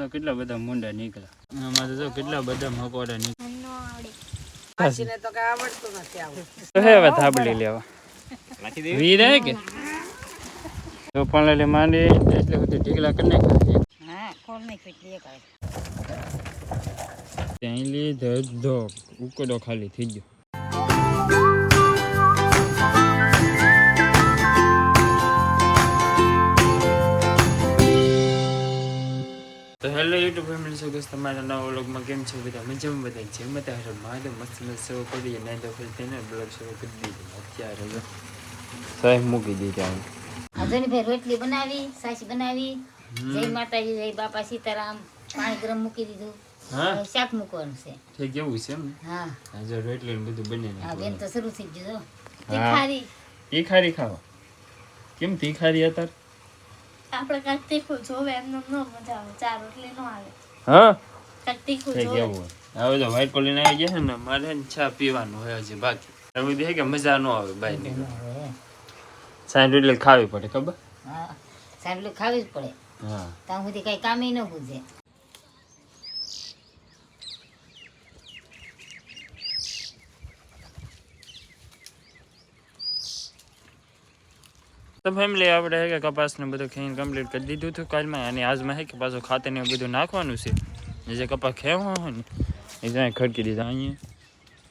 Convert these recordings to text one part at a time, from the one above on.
તો કેટલા બધા મુંડા નીકળ્યા? આમાં તો કેટલા બધા મકોડા નીકળ્યા. થાબડી લેવા. વીર કે? તો પણ એટલે માંડી એટલે બધી ઢીકલા કરી નાખ્યા લીધો ઉકડો ખાલી થઈ ગયો. Hello YouTube family so guys તમારા નવા વ્લોગમાં કેમ છો બધા મજામાં બધા છે બધા હરો મારે મસ્ત મસ્ત કરી દઈએ નાઈ દો ફરી તેને બ્લોગ શરૂ કરી દીધો અત્યારે જો સાહેબ મૂકી દીધી આમ ભાઈ રોટલી બનાવી સાસી બનાવી જય માતાજી જય બાપા સીતારામ પાણી ગરમ મૂકી દીધું હા શાક મૂકવાનું છે થઈ કેવું છે એમ હા આજે રોટલી ને બધું બની હા બેન તો શરૂ થઈ ગયું. તીખારી તીખારી ખાવા કેમ તીખારી અત્યારે આપણે કાંઈક તીખું જોવે એમને ન મજા આવે ચાર રોટલી નો આવે. હા? કાંઈક તીખું જોવે. હવે તો વ્હાઈટ કોલિન આવી ગયા ને મારે ને ચા પીવાનું હોય હજી બાકી. બધી કે મજા ન આવે બાયની સાંજ એટલે ખાવી પડે ખબર? હા સાંભળ્યું ખાવી જ પડે. હા. ત્યાં સુધી કઈ કામે ન પૂછે તો ફેમિલી આપણે હે કે કપાસને બધું ખેઈને કમ્પ્લીટ કરી દીધું હતું કાલમાં અને આજમાં હે કે પાછું ખાતર ને બધું નાખવાનું છે. જે કપાસ ખેવા હોય ને, એ ત્યાં ખડકી દીધા અહીંયા.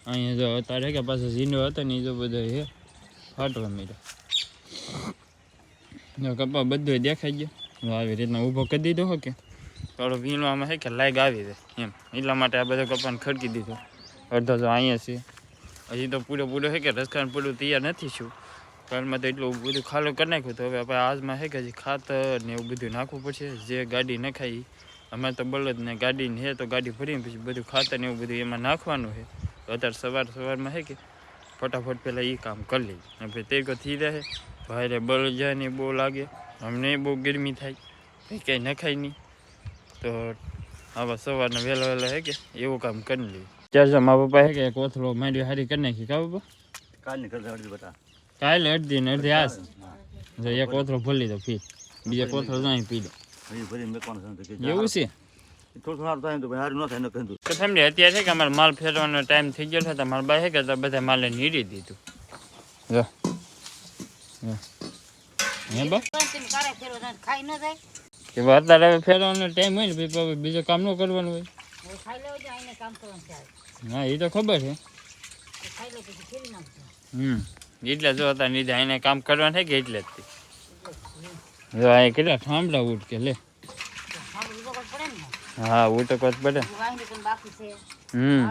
અહીંયા જો અત્યારે કે પાછો ઝીંડો હતો ને એ જો બધો હે, ફાટવા મળ્યો જો કપા બધું દેખાઈ ગયો. આવી રીતના ઊભો કરી દીધો હો કે, થોડો વીણવામાં હે કે લાઈગ આવી જાય એમ. એટલા માટે આ બધો કપાને ખડકી દીધો. અડધો જો અહીંયા છે. હજી તો પૂરો પૂરો હે કે રસખાન પૂરું તૈયાર નથી છું કાલમાં તો એટલું બધું ખાલું કરી નાખ્યું તો હવે આપણે આજમાં હે કે ખાતર ને એવું બધું નાખવું પડશે. જે ગાડી નખાઈ અમે તો બળદ ને ગાડી ને હે તો ગાડી ભરીને પછી બધું ખાતર ને એવું બધું એમાં નાખવાનું છે અત્યારે સવાર સવારમાં હે કે ફટાફટ પહેલાં એ કામ કરી લઈએ. અને પછી તે થઈ રહે ભાઈ બળદ જાય ને બહુ લાગે, અમને બહુ ગરમી થાય કંઈ નખાય નહીં. તો આવા સવારના વહેલા વહેલા હે કે એવું કામ કરી લઈએ. ચાર મારા પપ્પા હે કે કોથળો માંડવી હારી કરી નાખી. કા બાપા કાલ નીકળતા બતા કાલે અડધી ને અડધી આસ. જો એક કોથરો ભરી લીધો ફી બીજો કોથળો જાય પી લો હજી ભરી મેકવાનું છે કે એવું છે? તો ન થાય તો ફેમિલી અત્યારે છે કે અમારે માલ ફેરવાનો ટાઈમ થઈ ગયો છે તો મારા બાઈ કે તો બધા માલે નીડી દીધું. જો. હે બા? કે અત્યારે હવે ફેરવાનો ટાઈમ હોય ને પછી બીજું કામ ન કરવાનું હોય. હા એ તો ખબર છે? હમ. એટલે જો હતા નીધા એને કામ કરવાનું છે કે એટલે જ. જો આ કેટલા ઠામડા ઉઠ કે લે. હા ઉટક જ પડે. હમ.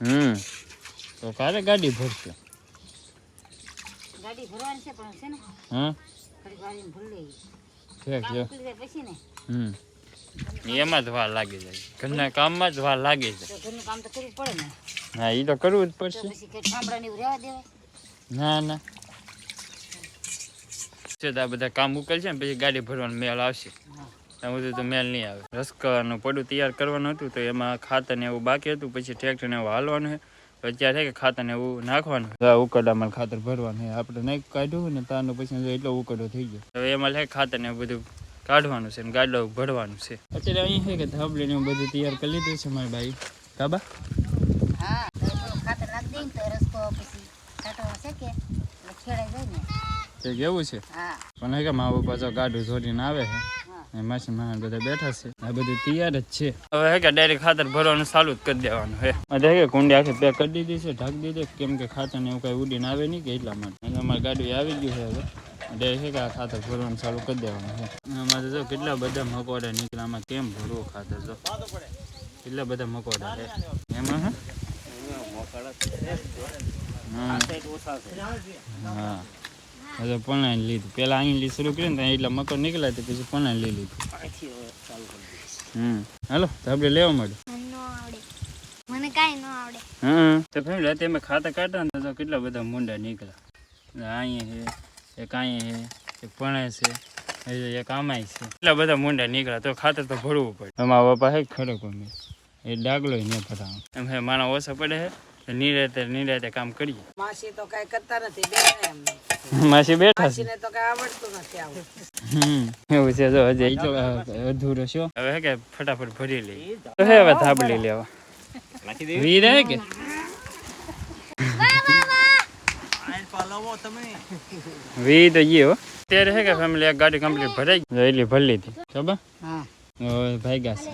હમ. તો કાલે ગાડી ભરશે. ગાડી ભરવાની છે પણ છે ને? હા? થોડી ભરી લઈએ. ઠીક કામ છે નીકળી જાય પછી ને. હમ. એમાં જ વાર લાગી જાય. ઘરના કામમાં જ વાર લાગી જાય. ઘરનું કામ તો કરવું જ પડે ને. હા એ તો કરવું જ પડશે. પછી કે રહેવા દેવાય. ના ના. છે તો આ બધા કામ ઉકેલશે ને પછી ગાડી ભરવાનો મેળ આવશે. એવું બધું તો મેળ નહીં આવે. રસકાનું પડું તૈયાર કરવાનું હતું તો એમાં ખાતર ને એવું બાકી હતું પછી ટ્રેક્ટર ને એવું હાલવાનું છે. અત્યારે છે કે ખાતર ને એવું નાખવાનું. ઉકડામાં ખાતર ભરવાનું છે. આપણે નહીં કાઢ્યું ને તારનું પછી એટલો ઉકડો થઈ ગયો. હવે એમાં લે ખાતર ને એવું બધું કાઢવાનું છે ને ગાડલો ભરવાનું છે. અત્યારે અહીં છે કે ધાબડી ને બધું તૈયાર કરી લીધું છે મારી ભાઈ કાબા હા ખાતર નાખી દઈએ તો રસ્તો પછી કાઢવાનો છે કે ખેડાઈ જાય ને. તે કેવું છે? હા. પણ હે કે મા બાપા જો ગાડું જોડીને આવે છે. માસી મામા બધા બેઠા છે. આ બધું તૈયાર જ છે. હવે હે કે ડાયરેક્ટ ખાતર ભરવાનું ચાલુ જ કરી દેવાનું હે. અરે કે કુંડી આખી પેક કરી દીધી છે ઢાંકી દીધી કેમ કે ખાતર ને એવું કઈ ઉડીને આવે નહીં કે એટલા માટે. એટલે અમારી ગાડી આવી ગયું છે હવે. કે આ ખાતર ભરવાનું ચાલુ કરી દેવાનું છે અમારે જો કેટલા બધા મકોડા નીકળ્યા આમાં કેમ ભરવું ખાતર જો? કેટલા બધા મકોડા છે એમાં હે? હા. હા. હવે લીધું. પેલા અહીં લી શરૂ કરી ને ત્યાં એટલા મકર નીકળ્યા તો પછી પણાઈ લઈ લીધું. હમ. હાલો તો આપણે લેવા મને મને કાંઈ ન આવડે. હા. તો ફેમિલી અત્યારે મેં ખાતા કાઢતા ને તો કેટલા બધા મુંડા નીકળ્યા. અહીંયા છે એક અહીંયા છે એક પણાય છે એક આમાંય છે. એટલા બધા મુંડા નીકળ્યા તો ખાતર તો ભરવું પડે. અમારા બાપા હે ખડકો અમે એ ડાગલો ને ભરાવો એમ હે માણા ઓછા પડે છે નિરાતે નિરાતે કામ કરીએ. માસી તો કઈ કરતા નથી બેઠા માસી બેઠા છે. માસીને તો કઈ આવડતું નથી આવું. હમ એવું છે જો હજી ઈ તો અધૂરો છો હવે કે ફટાફટ ભરી લે તો હે હવે થાબલી લેવા. વીર હે કે? વી તો ઈ હો અત્યારે હે કે ફેમિલી એક ગાડી કમ્પ્લીટ ભરાઈ ગઈ? એટલી ભરી લીધી. ખબર? હા. ભાઈ ગયા છે.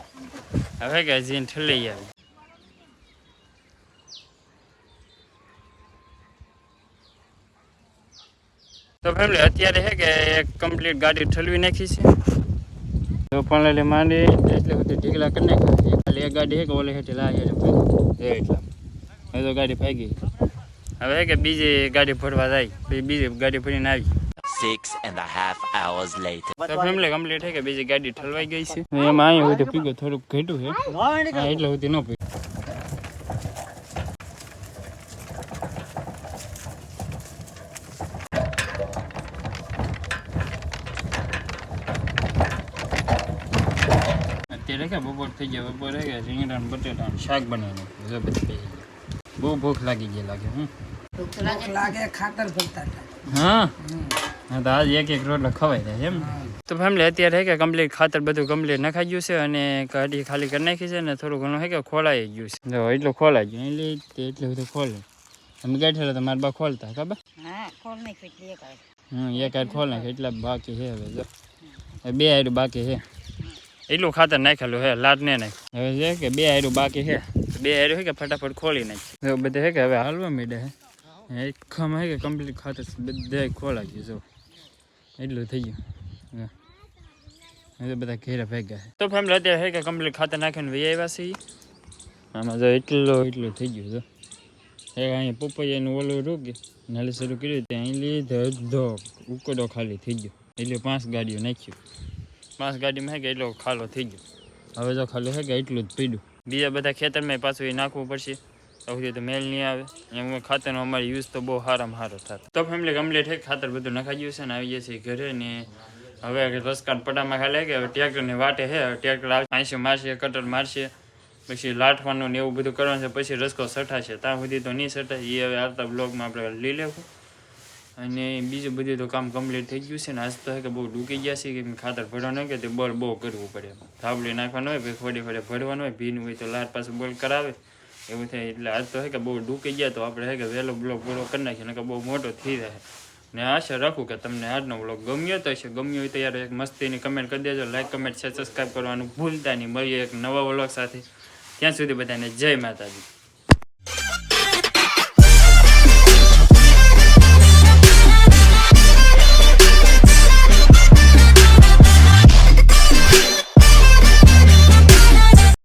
હવે કે હજી ઠલી આવી. તો ફેમિલી અત્યારે હે કે એક કમ્પ્લીટ ગાડી ઠલવી નાખી છે. તો પણ એટલે માંડી એટલે બધી ઢીકલા કરી નાખ્યા ખાલી એક ગાડી હે કે ઓલે હેઠે લાવી એટલે એટલા. હવે તો ગાડી ફાગી હવે કે બીજી ગાડી ફરવા જાય. પછી બીજી ગાડી ભરીને આવી. Six and a half hours later. તો ફેમિલી કમ્પ્લીટ છે કે બીજી ગાડી ઠલવાઈ ગઈ છે? એમાં અહીંયા સુધી પીગો થોડુંક ઘટ્યું છે એટલે સુધી ન પીગું અત્યારે કે બપોર થઈ ગયા બપોરે કે રીંગણા બટેટા શાક બનાવીને જો બધી બહુ ભૂખ લાગી ગઈ લાગે હું ભૂખ લાગે ખાતર ભરતા હા? હા તો આજ એક એક રોટલો ખવાઈ જાય એમ. તો ફેમિલી અત્યારે હે કે કમ્પ્લીટ ખાતર બધું કમ્પ્લીટ નખાઈ ગયું છે અને કાઢી ખાલી કરી નાખી છે ને થોડું ઘણું હે કે ખોલાઈ ગયું છે. જો એટલું ખોલાઈ ગયું એટલે એટલું બધું ખોલે. અમે બેઠેલા તો મારા બા ખોલતા ખબર? હા એક હાડ ખોલ નાખે એટલા બાકી છે હવે જો. બે હારું બાકી છે એટલું ખાતર નાખેલું હે લાટ ને નાખ હવે છે કે બે હારું બાકી છે. બે હારું છે કે ફટાફટ ખોલી નાખી એવું બધે છે કે હવે હાલવા માંડે હે એકમાં છે કે કમ્પ્લીટ ખાતર બધે ખોલા ગયું જો. એટલું થઈ ગયું. હા. હવે બધા ઘેરા ભેગા તો ફેમિલી અત્યારે છે કે કમ્પ્લીટ ખાતર નાખીને વી આવ્યા છીએ? આમાં જો એટલું એટલું થઈ ગયું જો. એ અહીંયા પપૈયાનું ઓલું રોકે નાલી શરૂ કર્યું ત્યાં લીધે ઉકડો ખાલી થઈ ગયો. એટલે પાંચ ગાડીઓ નાખ્યું. પાંચ ગાડીમાં હે કે એટલો ખાલો થઈ ગયો. હવે જો ખાલી હે કે એટલું જ પીડ્યું. બીજા બધા ખેતરમાં પાછું એ નાખવું પડશે. તો સુધી તો મેલ નહીં આવે. એમ ખાતરનો અમારે યુઝ તો બહુ સારામાં સારો થતો. તો ફેમિલી કમ્પ્લીટ હે ખાતર બધું નખાઈ ગયું છે ને આવી જશે ઘરે ને હવે રસકાટ પટામાં ખાલી કે હવે ટ્રેક્ટરની વાટે હે ટ્રેક્ટર આવશે મારશે કટર મારશે પછી લાઠવાનું ને એવું બધું કરવાનું છે પછી રસકો સઠાશે. ત્યાં સુધી તો નહીં સઠાય. એ હવે આવતા બ્લોગમાં આપણે લઈ લેવું અને બીજું બધું તો કામ કમ્પ્લીટ થઈ ગયું છે ને આજ તો કે બહુ ડૂકી ગયા છે કે ખાતર ભરવાનું કે તે બોલ બહુ કરવું પડે થાબડી નાખવાનું હોય ફોડી ફોડે ભરવાનું હોય, ભીનું હોય તો લાર પાછું બોલ કરાવે. એવું થાય એટલે આજ તો હે કે બહુ ડૂકી ગયા તો આપણે હે કે વહેલો બ્લોગ પૂરો કરી નાખીએ કે બહુ મોટો થઈ જાય. ને આશા રાખું કે તમને આજનો બ્લોગ ગમ્યો તો હશે. ગમ્યો હોય તો યાર એક મસ્તીની કમેન્ટ કરી દેજો. લાઈક કમેન્ટ છે સબસ્ક્રાઈબ કરવાનું ભૂલતા નહીં. મળીએ એક નવા વ્લોગ સાથે. ત્યાં સુધી બધાને જય માતાજી.